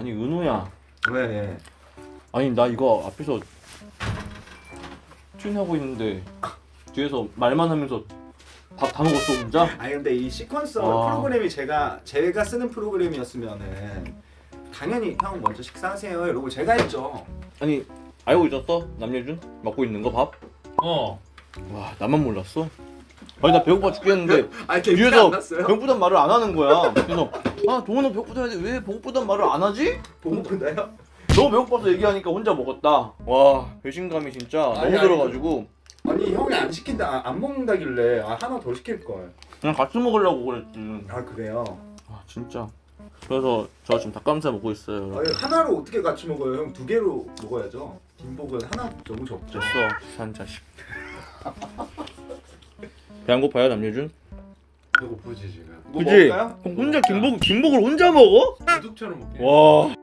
아니 은우야 왜? 아니 나 이거 앞에서 튜닝하고 있는데 뒤에서 말만 하면서 밥 다 먹었어 혼자? 아니 근데 이 시퀀서 아. 프로그램이 제가 제가 쓰는 프로그램이었으면은 당연히 형 먼저 식사하세요 이러고 제가 했죠. 아니 알고 있었어? 남예준? 먹고 있는 거 밥? 어. 와 나만 몰랐어? 아니 나 배고파 죽겠는데 아 뒤에서 배고프단 말을 안 하는 거야 그래서 아 동원아 배고프다는데 왜 배고프단 말을 안 하지? 보고픈가요? 너무 배고파서 얘기하니까 혼자 먹었다 와 배신감이 진짜 아니, 너무 아니, 들어가지고 아니 형이 안 시킨다 아, 안 먹는다길래 아 하나 더 시킬 걸. 그냥 같이 먹으려고 그랬지 아 그래요? 아 진짜 그래서 저 지금 닭가슴살 먹고 있어요 여러분. 아니 하나로 어떻게 같이 먹어요? 형 두 개로 먹어야죠. 김복은 하나 너무 적죠. 됐어 산 자식 배 안 고파요 남예준? 배고프지 지금. 뭐 그지? 먹을까요? 그럼 혼자 김복 김복을 혼자 먹어? 도둑처럼 먹게. 와